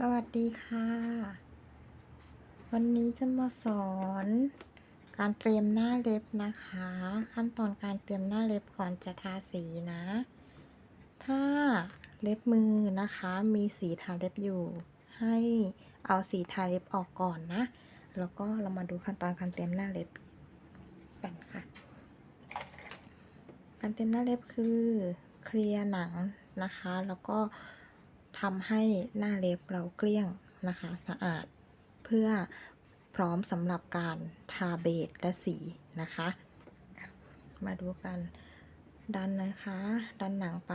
สวัสดีค่ะ วันนี้จะมาสอนการเตรียมหน้าเล็บนะคะ ขั้นตอนการเตรียมหน้าเล็บก่อนจะทาสีนะ ถ้าเล็บมือนะคะมีสีทาเล็บอยู่ ให้เอาสีทาเล็บออกก่อนนะ แล้วก็เรามาดูขั้นตอนการเตรียมหน้าเล็บกันค่ะ การเตรียมหน้าเล็บคือเคลียร์หนังนะคะ แล้วก็ ทำให้หน้าเล็บเราเกลี้ยงนะคะสะอาด เพื่อพร้อมสำหรับการทาเบสและสีนะคะ มาดูกันดันนะคะ ดันหนังไป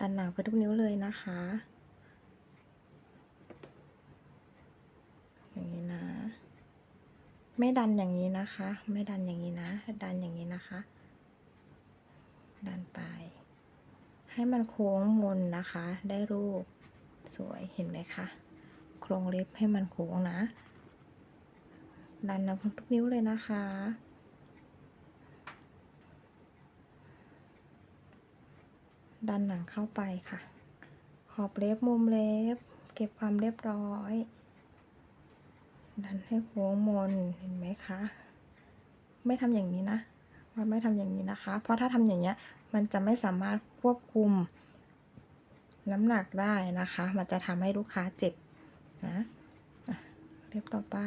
ดันหนังไปทุกนิ้วเลยนะคะอย่างนี้นะ ไม่ดันอย่างนี้นะคะ ไม่ดันอย่างนี้นะ ดันอย่างนี้นะคะ ดันไป ให้มันโค้งมนนะคะ ได้รูปสวยเห็นไหมคะ โครงเล็บให้มันโค้งนะ ดันนะทุกนิ้วเลยนะคะ ดันหนังเข้าไปค่ะ ขอบเล็บมุมเล็บ เก็บความเรียบร้อย ดันให้โค้งมนเห็นไหมคะ ไม่ทำอย่างนี้นะ ว่าไม่ทำอย่างนี้นะคะ เพราะถ้าทำอย่างเนี้ยมันจะไม่สามารถควบคุมน้ำหนักได้นะคะ มันจะทำให้ลูกค้าเจ็บนะเรียบต่อไป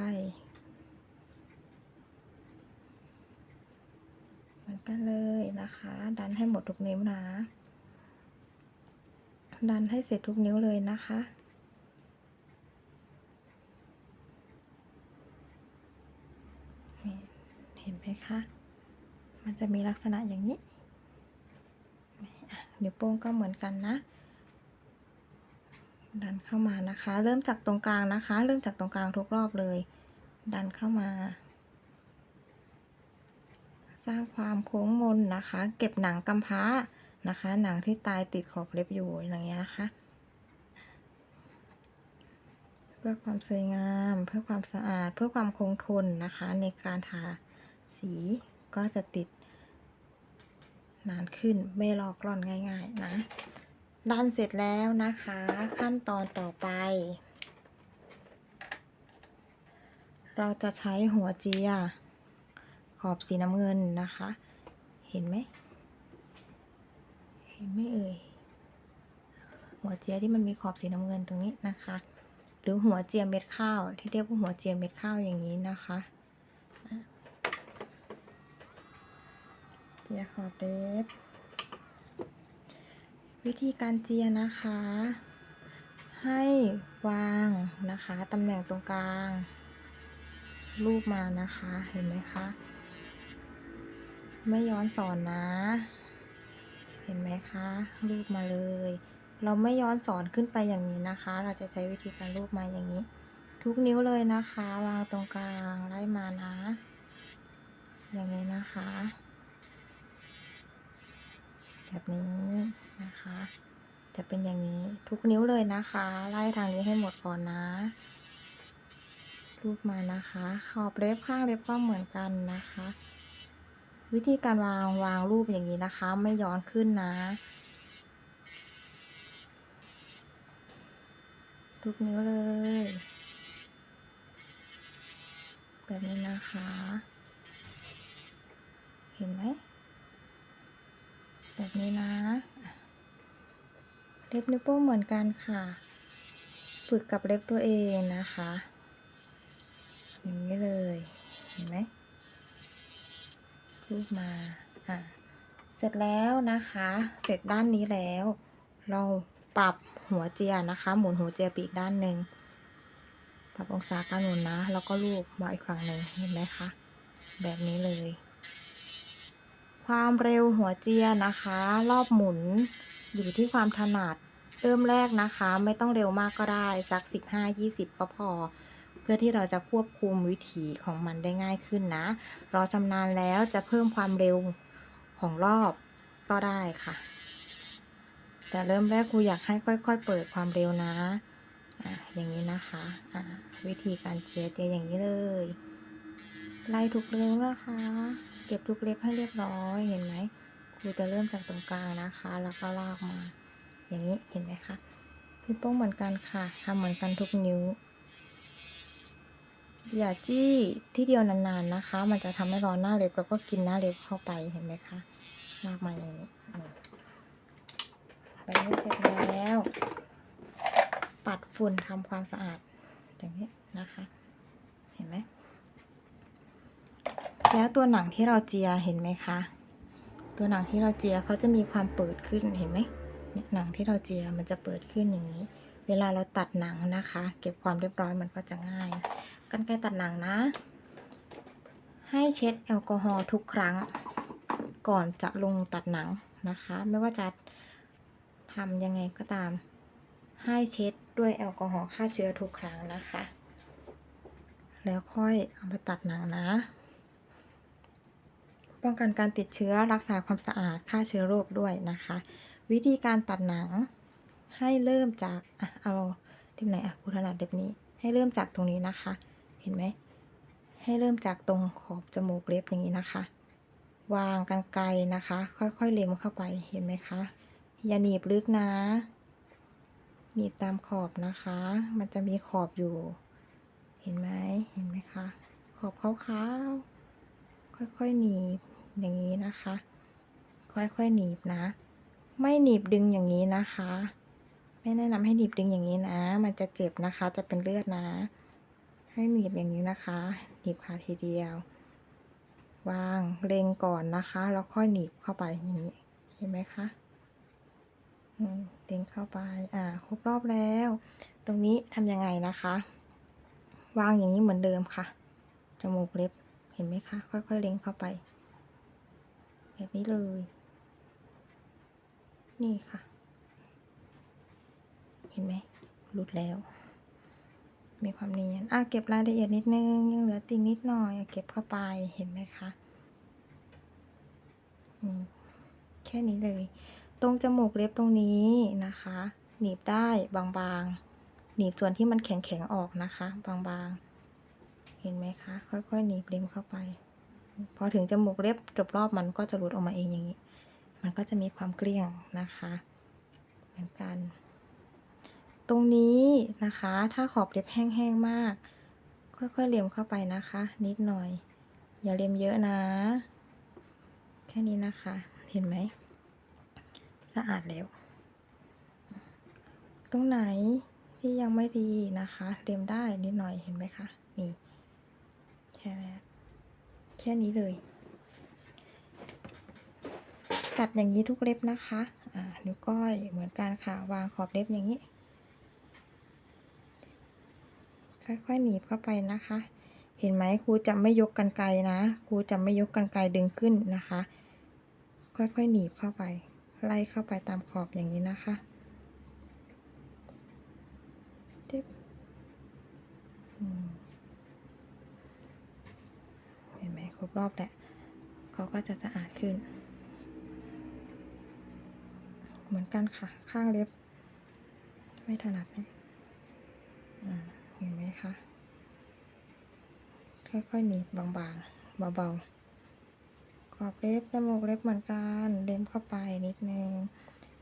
เหมือนกันเลยนะคะ ดันให้หมดทุกนิ้วนะ ดันให้เสร็จทุกนิ้วเลยนะคะเห็นไหมคะ มันจะมีลักษณะอย่างนี้นิ้วโป้งก็เหมือนกันนะ ดันเข้ามานะคะ เริ่มจากตรงกลางนะคะ เริ่มจากตรงกลางทุกรอบเลย ดันเข้ามา สร้างความโค้งมนนะคะ เก็บหนังกำพร้านะคะ หนังที่ตายติดขอบเล็บอยู่อย่างเงี้ยนะคะ เพื่อความสวยงาม เพื่อความสะอาด เพื่อความคงทนนะคะในการทาสี ก็จะติดนานขึ้นไม่ลอกล่อนง่าย ๆ นะ ดันเสร็จแล้วนะคะ ขั้นตอนต่อไป เราจะใช้หัวเจีย ขอบสีน้ำเงินนะคะ เห็นไหม เห็นไหมเอ่ย หัวเจียที่มันมีขอบสีน้ำเงินตรงนี้นะคะ หรือหัวเจียเม็ดข้าว ที่เรียกว่าหัวเจียเม็ดข้าวอย่างนี้นะคะ เจียขอบเล็บ วิธีการเจียนะคะ ให้วางนะคะตำแหน่งตรงกลาง รูปมานะคะเห็นไหมคะ ไม่ย้อนสอนนะ เห็นไหมคะรูปมาเลย เราไม่ย้อนสอนขึ้นไปอย่างนี้นะคะ เราจะใช้วิธีการรูปมาอย่างนี้ ทุกนิ้วเลยนะคะ วางตรงกลางไล่มานะอย่างนี้นะคะ แบบนี้นะคะ จะเป็นอย่างนี้ทุกนิ้วเลยนะคะ ไล่ทางนี้ให้หมดก่อนนะรูปมานะคะ ขอบเล็บข้างเล็บก็เหมือนกันนะคะ วิธีการวางวางรูปอย่างนี้นะคะ ไม่ย้อนขึ้นนะทุกนิ้วเลย แบบนี้นะคะ เห็นไหม แบบนี้นะ เล็บนิ้วโป้งเหมือนกันค่ะ ฝึกกับเล็บตัวเองนะคะ อย่างนี้เลย เห็นไหมรูปมา อะ เสร็จแล้วนะคะ เสร็จด้านนี้แล้ว เราปรับหัวเจียนะคะ หมุนหัวเจียไปอีกด้านหนึ่งปรับองศาการหมุนนะ แล้วก็ลูบมาอีกฝั่งหนึ่งเห็นไหมคะ แบบนี้เลย ความเร็วหัวเจียนะคะ รอบหมุนอยู่ที่ความถนัดเริ่มแรกนะคะ ไม่ต้องเร็วมากก็ได้สัก 15-20 ก็พอ เพื่อที่เราจะควบคุมวิถีของมันได้ง่ายขึ้นนะราชำนาญแล้วจะเพิ่มความเร็วของรอบก็ได้ค่ะ แต่เริ่มแรกครูอยากให้ค่อย ๆ เปิดความเร็วนะอะอย่างนี้นะคะอะวิธีการเจียเจียอย่างนี้เลย ไล่ทุกเล็บนะคะ เก็บทุกเล็บให้เรียบร้อยเห็นไหมครูจะเริ่มจากตรงกลางนะคะ แล้วก็ลากมา อย่างนี้เห็นไหมคะนิ้วโป้งเหมือนกันค่ะทำเหมือนกันทุกนิ้ว อย่าจี้ที่เดียวนานๆนะคะ มันจะทำให้ร้อนหน้าเล็บแล้วก็กินหน้าเล็บเข้าไปเห็นไหมคะมากมายอย่างนี้ไปนี้เสร็จแล้ว ปัดฝุ่นทำความสะอาดอย่างนี้นะคะ เห็นไหม แล้วตัวหนังที่เราเจียเห็นไหมคะ ตัวหนังที่เราเจียเขาจะมีความเปิดขึ้นเห็นไหมหนังที่เราเจียมันจะเปิดขึ้นอย่างนี้ เวลาเราตัดหนังนะคะ เก็บความเรียบร้อยมันก็จะง่ายกันไกรตัดหนังนะ ให้เช็ดแอลกอฮอล์ทุกครั้ง ก่อนจะลงตัดหนังนะคะ ไม่ว่าจะทำยังไงก็ตาม ให้เช็ดด้วยแอลกอฮอล์ฆ่าเชื้อทุกครั้งนะคะ แล้วค่อยเอามาตัดหนังนะ ป้องกันการติดเชื้อรักษาความสะอาดฆ่าเชื้อโรคด้วยนะคะ วิธีการตัดหนังให้เริ่มจากอะเอาเล็บไหนอะคุณถนัดเล็บนี้ ให้เริ่มจากตรงนี้นะคะ เห็นไหมให้เริ่มจากตรงขอบจมูกเล็บอย่างนี้นะคะ วางกันไกลนะคะ ค่อยๆเล็มเข้าไปเห็นไหมคะอย่าหนีบลึกนะหนีบตามขอบนะคะ มันจะมีขอบอยู่ เห็นไหมเห็นไหมคะ ขอบขาวๆค่อยๆหนีบ อย่างนี้นะคะ ค่อยๆหนีบนะ ไม่หนีบดึงอย่างนี้นะคะ ไม่แนะนำให้หนีบดึงอย่างนี้นะ มันจะเจ็บนะคะ จะเป็นเลือดนะ ให้หนีบอย่างนี้นะคะหนีบขาทีเดียว วางเล็งก่อนนะคะ แล้วค่อยหนีบเข้าไปอย่างนี้ เห็นไหมคะเล็งเข้าไป อ่า ครบรอบแล้ว ตรงนี้ทำยังไงนะคะ วางอย่างนี้เหมือนเดิมค่ะ จมูกเล็บ เห็นไหมคะ ค่อยๆ เล็งเข้าไป แบบนี้เลย นี่ค่ะ เห็นไหมหลุดแล้ว มีความเนียนอะเก็บรายละเอียดนิดนึง ยังเหลือติ่งนิดหน่อยเก็บเข้าไปเห็นไหมคะอืมแค่นี้เลย ตรงจมูกเล็บตรงนี้นะคะ หนีบได้บางๆ หนีบส่วนที่มันแข็งๆออกนะคะ บางๆ เห็นไหมคะ ค่อยๆ หนีบเล็มเข้าไป พอถึงจมูกเล็บจบรอบมันก็จะหลุดออกมาเองอย่างนี้ มันก็จะมีความเกลี้ยงนะคะเหมือนกัน ตรงนี้นะคะถ้าขอบเล็บแห้งๆมาก ค่อยๆเลียมเข้าไปนะคะ นิดหน่อย อย่าเลียมเยอะนะ แค่นี้นะคะ เห็นไหมสะอาดแล้วตรงไหนที่ยังไม่ดีนะคะเลียมได้นิดหน่อยเห็นไหมคะนี่แค่นี้ ค่นี้เลย ตัดอย่างนี้ทุกเล็บนะคะอ่านิ้วก้อยเหมือนกันค่ะ วางขอบเล็บอย่างนี้ ค่อยๆหนีบเข้าไปนะคะ เห็นไหมครูจะไม่ยกกันไกลนะครูจะไม่ยกกันไกลดึงขึ้นนะคะ ค่อยๆหนีบเข้าไป ไล่เข้าไปตามขอบอย่างนี้นะคะติ๊บอืมเห็นไหม ครบรอบแหล้วเขาก็จะสะอาดขึ้น เหมือนกันค่ะ ข้างเล็บ ไม่ถนัดไหมเห็นไหมคะค่อยๆหนีบบางๆเบาๆขอบเล็บจมูกเล็บเหมือนกันเล็มเข้าไปนิดนึง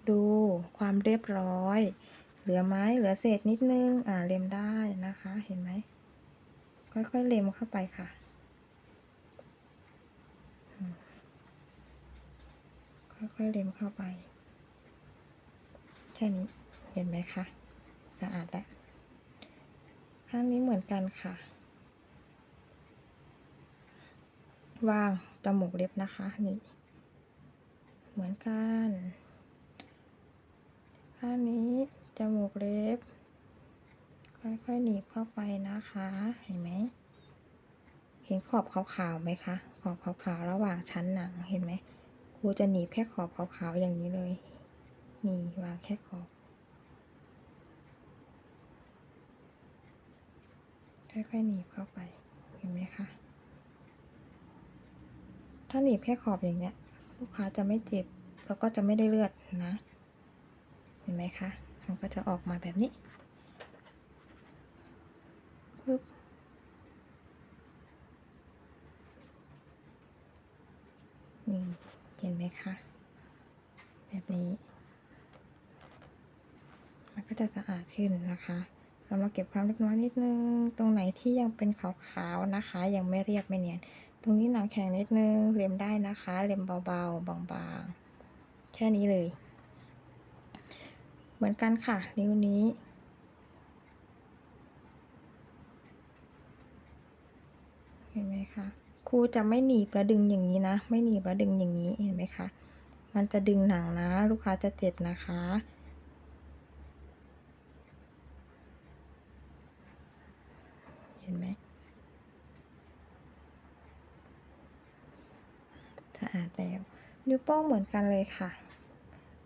ดูความเรียบร้อย เหลือไม้เหลือเศษนิดนึง อ่าเล็มได้นะคะ เห็นไหม ค่อยๆเล็มเข้าไปค่ะอืม ค่อยๆเล็มเข้าไป แค่นี้เห็นไหมคะสะอาดแล้วข้างนี้เหมือนกันค่ะ วางจมูกเล็บนะคะนี่เหมือนกันข้างนี้จมูกเล็บ ค่อยๆหนีบเข้าไปนะคะ เห็นไหมเห็นขอบขาวๆไหมคะ ขอบขาวๆระหว่างชั้นหนังเห็นไหม รูจะหนีบแค่ขอบขาวๆอย่างนี้เลย นี่วางแค่ขอบ ค่อยๆหนีบเข้าไป เห็นไหมคะ ถ้าหนีบแค่ขอบอย่างเนี้ย ลูกค้าจะไม่เจ็บ แล้วก็จะไม่ได้เลือดนะ เห็นไหมคะ มันก็จะออกมาแบบนี้ปึ๊บนี่ เห็นไหมคะ แบบนี้แล้วก็จะสะอาดขึ้นนะคะ เรามาเก็บความเล็กน้อยนิดนึง ตรงไหนที่ยังเป็นขาวๆนะคะ ยังไม่เรียบไม่เนียน ตรงนี้หนังแข็งนิดนึง เล็มได้นะคะ เล็มเบาๆ บางๆ แค่นี้เลย เหมือนกันค่ะ นิ้วนี้เห็นไหมคะ รูจะไม่หนีบและดึงอย่างนี้นะ ไม่หนีบและดึงอย่างนี้เห็นไหมคะ มันจะดึงหนังนะ ลูกค้าจะเจ็บนะคะ เห็นไหมสะอาดแล้วนิ้วโป้งเหมือนกันเลยค่ะ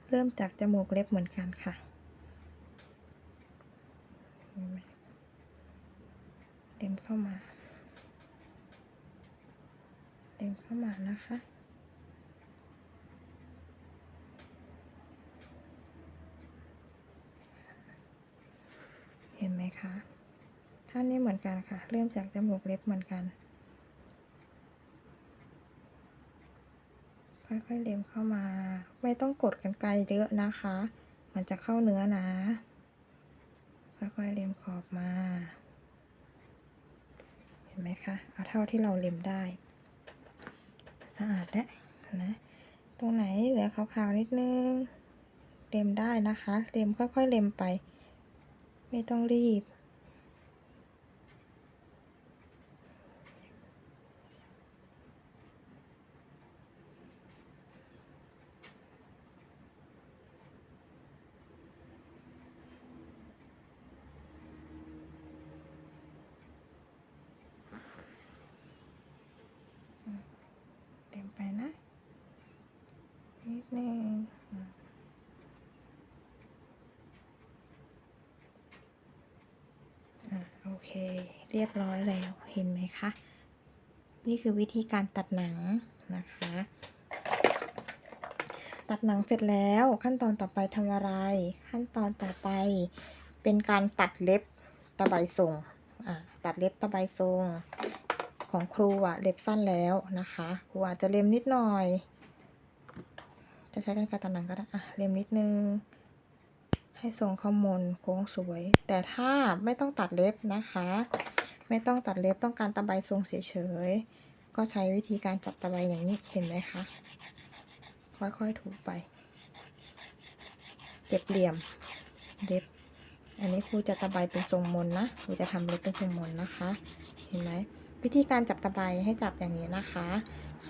เริ่มจากจมูกเล็บเหมือนกันค่ะเห็นไหมเล็มเข้ามา มเข้ามานะคะ เห็นไหมคะท่านี้เหมือนกันค่ะ เริ่มจากจมูกเล็บเหมือนกัน ค่อยๆเล็มเข้ามา ไม่ต้องกดกันไกลเยอะนะคะ มันจะเข้าเนื้อนะ ค่อยๆเล็มขอบมา เห็นไหมคะ เอาเท่าที่เราเล็มได้ สะอาดแล้วนะตรงไหนเหลือขาวๆนิดนึงเล็มได้นะคะเล็มค่อยๆเล็มไป ไม่ต้องรีบ เต็มไปนะ นิดนึงอะอะ โอเค เรียบร้อยแล้ว เห็นไหมคะ นี่คือวิธีการตัดหนังนะคะ ตัดหนังเสร็จแล้วขั้นตอนต่อไปทำอะไร ขั้นตอนต่อไปเป็นการตัดเล็บตะไบทรงตัดเล็บตะไบทรงของครูอะเล็บสั้นแล้วนะคะครูอาจจะเล็มนิดหน่อย จะใช้กันไกรตัดหนังก็ได้อะเล็มนิดนึง ให้ทรงขอมนโค้งสวย แต่ถ้าไม่ต้องตัดเล็บนะคะ ไม่ต้องตัดเล็บต้องการตะไบทรงเฉยๆก็ใช้วิธีการจับตะไบอย่างนี้เห็นไหมคะค่อยๆถูไปเก็บเหลี่ยมเล็บอันนี้ครูจะตะไบเป็นทรงมนนะครูจะทำเล็บเป็นทรงมนนะคะ เห็นไหมวิธีการจับตะไบให้จับอย่างนี้นะคะ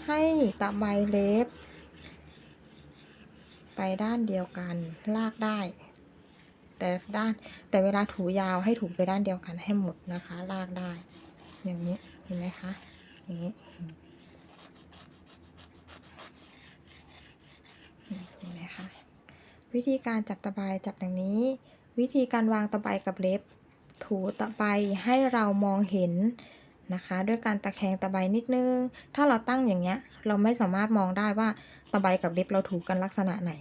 ให้ตะไบเล็บ ไปด้านเดียวกันลากได้ แต่ด้านแต่เวลาถูยาวให้ถูไปด้านเดียวกันให้หมดนะคะ ลากได้ อย่างนี้เห็นไหมคะอย่างนี้เห็นไหมคะวิธีการจับตะไบจับอย่างนี้ วิธีการวางตะไบกับเล็บ ถูตะไบให้เรามองเห็นนะคะ ด้วยการตะแคงตะไบนิดนึง ถ้าเราตั้งอย่างเงี้ย เราไม่สามารถมองได้ว่าตะไบกับเล็บเราถูกันลักษณะไหน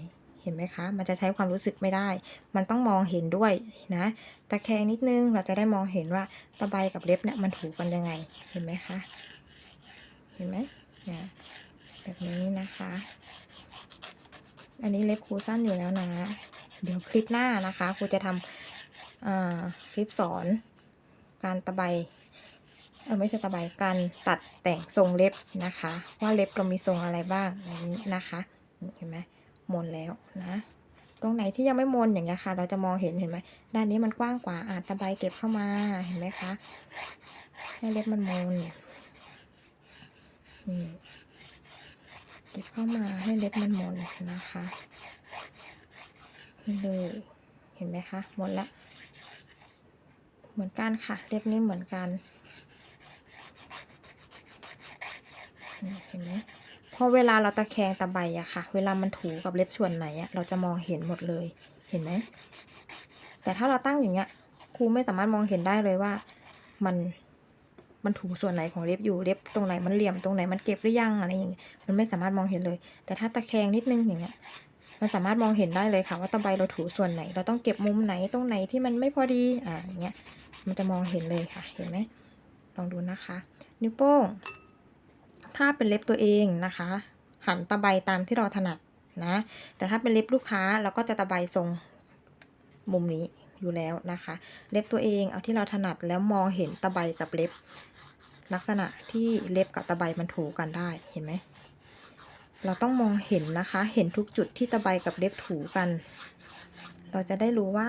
เห็นไหมคะ มันจะใช้ความรู้สึกไม่ได้ มันต้องมองเห็นด้วยนะ ตะแคงนิดนึงเราจะได้มองเห็นว่าตะไบกับเล็บเนี่ยมันถูกันยังไง เห็นไหมคะ เห็นไหมเนี่ยแบบนี้นะคะ อันนี้เล็บครูสั้นอยู่แล้วนะ เดี๋ยวคลิปหน้านะคะครูจะทำคลิปสอนการตะไบเออไม่ใช่ตะไบการตัดแต่งทรงเล็บนะคะ ว่าเล็บเรามีทรงอะไรบ้างอย่างนี้นะคะ เห็นไหม มนแล้วนะ ตรงไหนที่ยังไม่มนอย่างเงี้ยค่ะ เราจะมองเห็นเห็นไหมด้านนี้มันกว้างกว่าอาจตะไบเก็บเข้ามาเห็นไหมคะให้เล็บมันมนนี่เก็บเข้ามาให้เล็บมันมนนะคะนี่เลยเห็นไหมคะหมดละเหมือนกันค่ะเล็บนี้เหมือนกันเห็นไหม พอเวลาเราตะแคงตะไบอะค่ะ เวลามันถูกับเล็บส่วนไหนอะเราจะมองเห็นหมดเลย เห็นไหม แต่ถ้าเราตั้งอย่างเงี้ย ครูไม่สามารถมองเห็นได้เลยว่า มันมันถูส่วนไหนของเล็บอยู่เล็บตรงไหนมันเหลี่ยมตรงไหนมันเก็บหรือยังอะไรอย่างเงี้ยมันไม่สามารถมองเห็นเลย แต่ถ้าตะแคงนิดนึงอย่างเงี้ยมันสามารถมองเห็นได้เลยค่ะว่าตะไบเราถูส่วนไหน เราต้องเก็บมุมไหนตรงไหนที่มันไม่พอดีอ่าอย่างเงี้ยมันจะมองเห็นเลยค่ะ เห็นไหมลองดูนะคะ นิ้วโป้ง ถ้าเป็นเล็บตัวเองนะคะ หันตะไบตามที่เราถนัดนะ แต่ถ้าเป็นเล็บลูกค้าเราก็จะตะไบทรงมุมนี้อยู่แล้วนะคะ เล็บตัวเองเอาที่เราถนัดแล้วมองเห็นตะไบกับเล็บ ลักษณะที่เล็บกับตะไบมันถูกันได้เห็นไหมเราต้องมองเห็นนะคะ เห็นทุกจุดที่ตะไบกับเล็บถูกัน เราจะได้รู้ว่า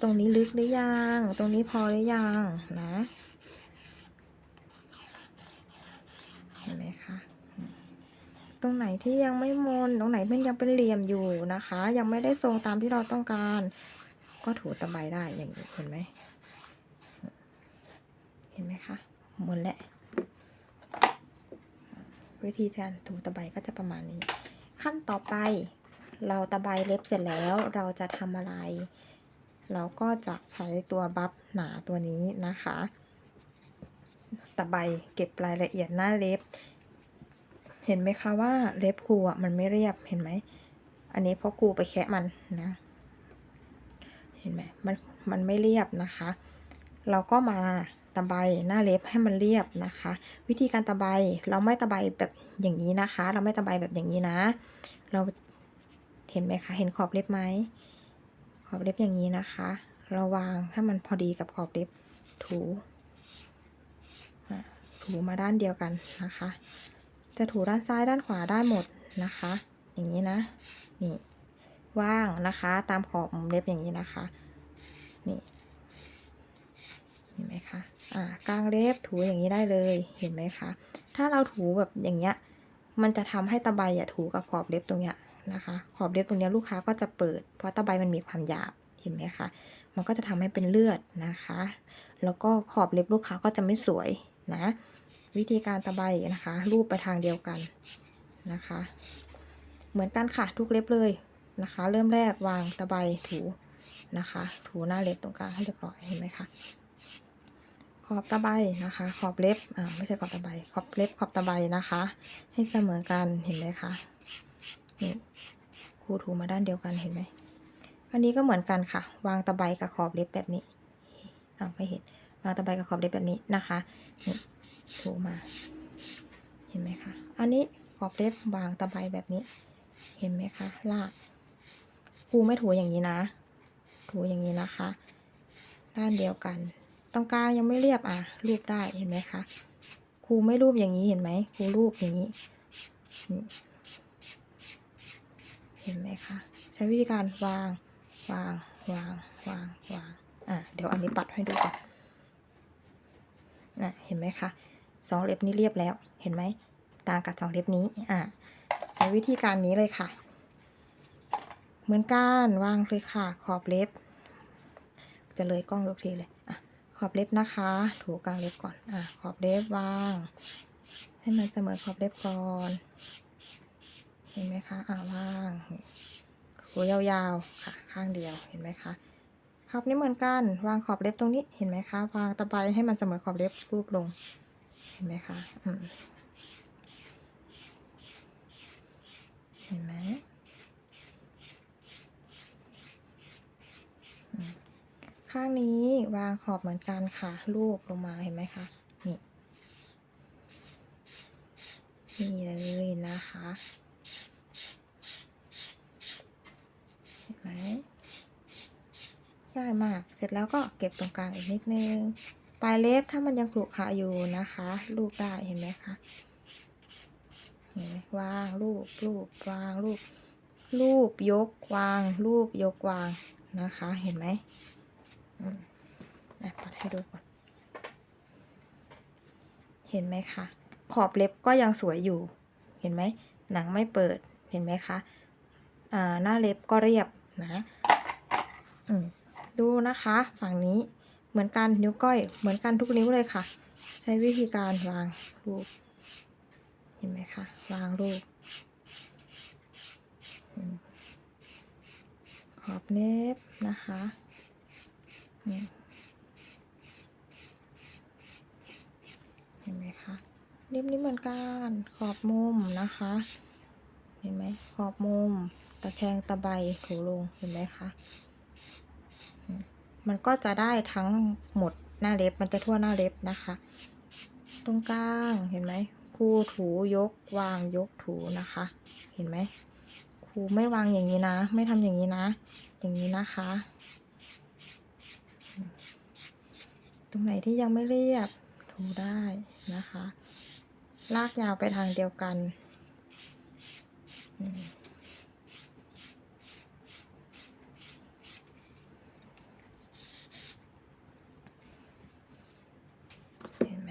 ตรงนี้ลึกหรือยัง ตรงนี้พอหรือยังนะ เห็นไหมคะตรงไหนที่ยังไม่มนตรงไหนมันยังเป็นเหลี่ยมอยู่นะคะ ยังไม่ได้ทรงตามที่เราต้องการ ก็ถูตะไบได้อย่างนี้เห็นไหมเห็นไหมคะมดแหล้ววิธีการถูตะไบก็จะประมาณนี้ ขั้นต่อไป เราตะไบเล็บเสร็จแล้วเราจะทำอะไร เราก็จะใช้ตัวบัฟหนาตัวนี้นะคะ ตะไบเก็บรายละเอียดหน้าเล็บ เห็นไหมคะว่าเล็บครูอะมันไม่เรียบเห็นไหม อันนี้เพราะครูไปแคะมันนะ เห็นไหมมันมันไม่เรียบนะคะ เราก็มาตะไบหน้าเล็บให้มันเรียบนะคะ วิธีการตะไบเราไม่ตะไบแบบอย่างนี้นะคะ เราไม่ตะไบแบบอย่างนี้นะ เราเห็นไหมคะ เห็นขอบเล็บไหมขอบเล็บอย่างนี้นะคะ เราวางให้มันพอดีกับขอบเล็บถู ถูมาด้านเดียวกันนะคะ จะถูด้านซ้ายด้านขวาได้หมดนะคะ อย่างนี้นะนี่ว่างนะคะตามขอบมุมเล็บอย่างนี้นะคะนี่เห็นไหมคะอ่ากลางเล็บถูอย่างนี้ได้เลยเห็นไหมคะถ้าเราถูแบบอย่างเงี้ยมันจะทำให้ตะไบอะถูกับขอบเล็บตรงเนี้ยนะคะ ขอบเล็บตรงเนี้ยลูกค้าก็จะเปิด เพราะตะไบมันมีความหยาบเห็นไหมคะมันก็จะทำให้เป็นเลือดนะคะ แล้วก็ขอบเล็บลูกค้าก็จะไม่สวย นะวิธีการตะไบนะคะ รูปไปทางเดียวกันนะคะ เหมือนกันค่ะทุกเล็บเลยนะคะ เริ่มแรกวางตะไบถูนะคะ ถูหน้าเล็บตรงกลางให้เรียบร้อยเห็นไหมคะขอบตะไบนะคะ ขอบเล็บอ่าไม่ใช่ขอบตะไบขอบเล็บขอบตะไบนะคะ ให้เสมอกันเห็นไหมคะนี่ครูถูมาด้านเดียวกันเห็นไหมอันนี้ก็เหมือนกันค่ะ วางตะไบกับขอบเล็บแบบนี้อ่าไม่เห็นางตะไบกับขอบเล็บแบบนี้นะคะนี่ถูมา เห็นไหมคะ อันนี้ขอบเล็บวางตะไบแบบนี้ เห็นไหมคะลากครูไม่ถูอย่างนี้นะ ถูอย่างนี้นะคะ ด้านเดียวกันตรงกลางยังไม่เรียบอะรูปได้เห็นไหมคะครูไม่รูปอย่างนี้เห็นไหมครูรูปอย่างนี้เห็นไหมคะใช้วิธีการวางวางวางวางวางอะเดี๋ยวอันนี้ปัดให้ดูก่อน นะเห็นไหมคะสองเล็บนี้เรียบแล้วเห็นไหมต่างกับสองเล็บนี้อะใช้วิธีการนี้เลยค่ะ เหมือนกันวางเลยค่ะ ขอบเล็บ จะเลยกล้องทุกทีเลยอะขอบเล็บนะคะ ถูกลางเล็บก่อนอะขอบเล็บวาง ให้มันเสมอขอบเล็บก่อนเห็นไหมคะอ่าวางหูยาวๆค่ะ ข้างเดียวเห็นไหมคะ ขอบนี้เหมือนกัน วางขอบเล็บตรงนี้เห็นไหมคะ วางตะไบให้มันเสมอขอบเล็บรูปลง เห็นไหมคะมเห็นไหมข้างนี้วางขอบเหมือนกันค่ะ ลูบลงมาเห็นไหมคะ นี่ นี่เลยนะคะ เห็นไหม ง่ายมาก เสร็จแล้วก็เก็บตรงกลางอีกนิดนึง ปลายเล็บถ้ามันยังขรุขระอยู่นะคะ ลูบได้เห็นไหมคะเห็นไหมวางรูปรูปวางรูปรูปยกวางรูปยกวางนะคะ เห็นไหมอืมอะปัดให้ดูก่อน เห็นไหมคะ ขอบเล็บก็ยังสวยอยู่ เห็นไหม หนังไม่เปิด เห็นไหมคะ อ่า หน้าเล็บก็เรียบนะ อืม ดูนะคะ ฝั่งนี้เหมือนกันนิ้วก้อยเหมือนกันทุกนิ้วเลยค่ะ ใช้วิธีการวางรูปเห็นไหมคะวางรูปขอบเน็บนะคะเห็นไหมคะเน็บนี้เหมือนกันขอบมุมนะคะ เห็นไหมขอบมุมตะแคงตะไบถูลงเห็นไหมคะ มันก็จะได้ทั้งหมดหน้าเล็บมันจะทั่วหน้าเล็บนะคะ ตรงกลางเห็นไหมครูถูยกวางยกถูนะคะ เห็นไหมครูไม่วางอย่างนี้นะ ไม่ทำอย่างนี้นะ อย่างนี้นะคะ ตรงไหนที่ยังไม่เรียบถูได้นะคะ ลากยาวไปทางเดียวกันอืมเห็นไหม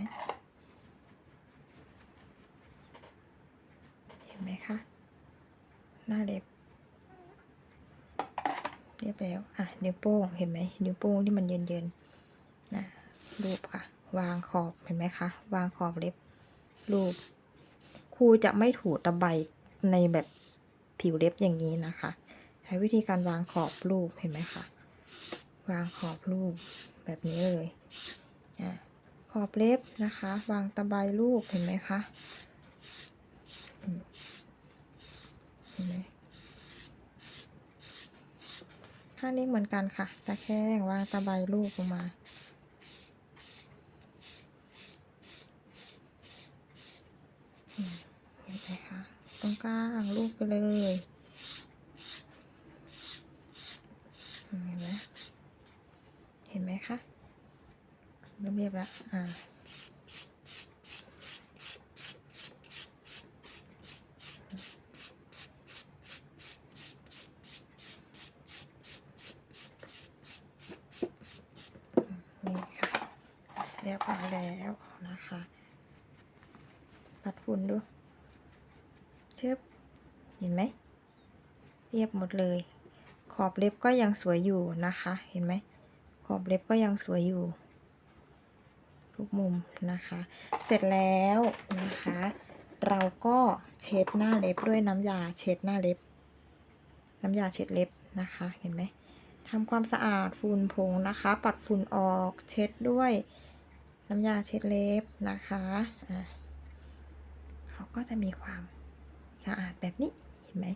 เห็นไหมคะ หน้าเล็บ เรียบแล้ว อะ นิ้วโป้ง เห็นไหม นิ้วโป้งที่มันเยินเยินๆนะรูปค่ะ วางขอบ เห็นไหมคะ วางขอบเล็บ รูป ครูจะไม่ถูตะไบในแบบผิวเล็บอย่างนี้นะคะ ใช้วิธีการวางขอบรูป เห็นไหมคะ วางขอบรูปแบบนี้เลย อะขอบเล็บนะคะ วางตะไบรูปเห็นไหมคะ ข้างนี้เหมือนกันค่ะ ตะแคงวางตะไบลูกลงมา เห็นไหมคะ ตรงกลางลูกไปเลยเห็นไหมเห็นไหมคะเริ่มเรียบแล้วอ่า นี่ค่ะ เรียบร้อยแล้วนะคะ ปัดฝุ่นดูเชิบเห็นไหม เรียบหมดเลย ขอบเล็บก็ยังสวยอยู่นะคะ เห็นไหม ขอบเล็บก็ยังสวยอยู่ ทุกมุมนะคะ เสร็จแล้วนะคะ เราก็เช็ดหน้าเล็บด้วยน้ำยาเช็ดหน้าเล็บ น้ำยาเช็ดเล็บนะคะ เห็นไหมทำความสะอาดฝุ่นผงนะคะ ปัดฝุ่นออกเช็ดด้วยน้ำยาเช็ดเล็บนะคะะเขาก็จะมีความสะอาดแบบนี้ เห็นไหม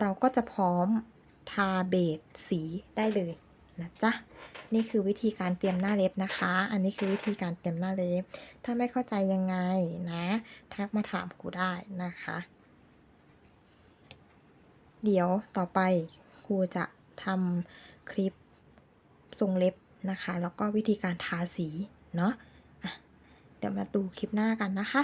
เราก็จะพร้อมทาเบสสีได้เลยนะจ๊ะนี่คือวิธีการเตรียมหน้าเล็บนะคะ อันนี้คือวิธีการเตรียมหน้าเล็บ ถ้าไม่เข้าใจยังไงนะทักมาถามครูได้นะคะ เดี๋ยวต่อไปครูจะทำคลิปทรงเล็บนะคะ แล้วก็วิธีการทาสีเนาะะเดี๋ยวมาดูคลิปหน้ากันนะคะ